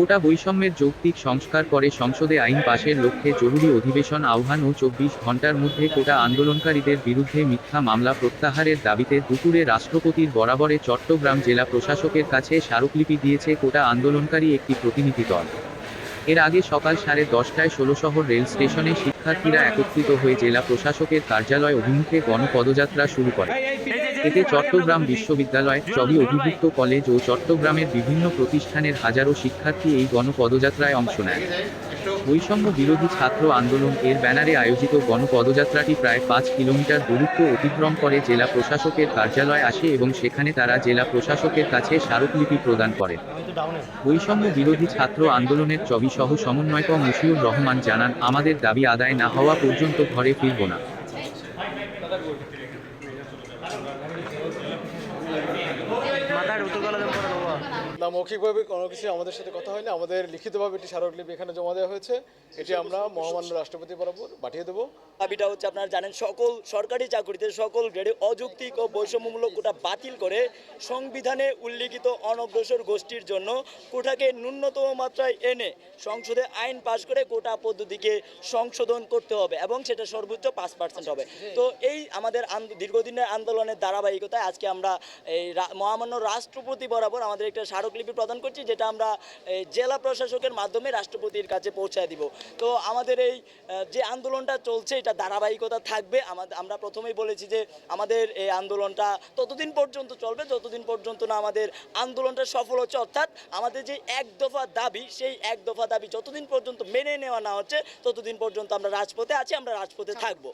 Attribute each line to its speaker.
Speaker 1: কোটা বৈষম্যের যৌক্তিক সংস্কার করে সংসদে আইন পাশের লক্ষ্যে জরুরি অধিবেশন আহ্বান ও চব্বিশ ঘণ্টার মধ্যে কোটা আন্দোলনকারীদের বিরুদ্ধে মিথ্যা মামলা প্রত্যাহারের দাবিতে দুপুরে রাষ্ট্রপতির বরাবরে চট্টগ্রাম জেলা প্রশাসকের কাছে স্মারকলিপি দিয়েছে কোটা আন্দোলনকারী একটি প্রতিনিধি দল। এর আগে সকাল সাড়ে দশটায় ষোলশহর রেল স্টেশনে শিক্ষার্থীরা একত্রিত হয়ে জেলা প্রশাসকের কার্যালয় অভিমুখে গণপদযাত্রা শুরু করে। এতে চট্টগ্রাম বিশ্ববিদ্যালয় চবি অভিভুক্ত কলেজ ও চট্টগ্রামের বিভিন্ন প্রতিষ্ঠানের হাজারো শিক্ষার্থী এই গণপদযাত্রায় অংশ নেয়। বৈষম্য বিরোধী ছাত্র আন্দোলন এর ব্যানারে আয়োজিত গণপদযাত্রাটি প্রায় পাঁচ কিলোমিটার দূরত্ব অতিক্রম করে জেলা প্রশাসকের কার্যালয় আসে এবং সেখানে তারা জেলা প্রশাসকের কাছে স্মারকলিপি প্রদান করে। বৈষম্য বিরোধী ছাত্র আন্দোলনের সহ সমন্বয়ক মুশিউর রহমান জানান, আমাদের দাবি আদায় না হওয়া পর্যন্ত ঘরে ফিরব না।
Speaker 2: উত্তর
Speaker 3: না, মৌখিকভাবে কোনো কিছু আমাদের সাথে কথা হয়নি। আমাদের লিখিতভাবে একটি স্মারকলিপি এখানে জমা দেওয়া হয়েছে। এটি আমরা মহামান্য রাষ্ট্রপতি বরাবর পাঠিয়ে দেবো।
Speaker 4: দাবিটা হচ্ছে আপনারা জানেন, সকল সরকারি চাকরিতে সকল গ্রেডে অযৌক্তিক ও বৈষম্যমূলক কোটা বাতিল করে সংবিধানে উল্লিখিত অনগ্রসর গোষ্ঠীর জন্য কোটাকে ন্যূনতম মাত্রায় এনে সংসদে আইন পাশ করে কোটা পদ্ধতিকে সংশোধন করতে হবে এবং সেটা সর্বোচ্চ পাঁচ পার্সেন্ট হবে। তো এই আমাদের দীর্ঘদিনের আন্দোলনের ধারাবাহিকতায় আজকে আমরা এই মহামান্য রাষ্ট্রপতি বরাবর আমাদের একটা স্মারকলিপি প্রদান করছি, যেটা আমরা জেলা প্রশাসকের মাধ্যমে রাষ্ট্রপতির কাছে পৌঁছায় দিব। তো আমাদের এই যে আন্দোলনটা চলছে, এটা ধারাবাহিকতা থাকবে। আমাদের আমরা প্রথমেই বলেছি যে, আমাদের এই আন্দোলনটা ততদিন পর্যন্ত চলবে, যতদিন পর্যন্ত না আমাদের আন্দোলনটা সফল হচ্ছে। অর্থাৎ আমাদের যে এক দফা দাবি, সেই এক দফা দাবি যতদিন পর্যন্ত মেনে নেওয়া না হচ্ছে, ততদিন পর্যন্ত আমরা রাজপথে আছি, আমরা রাজপথে থাকব।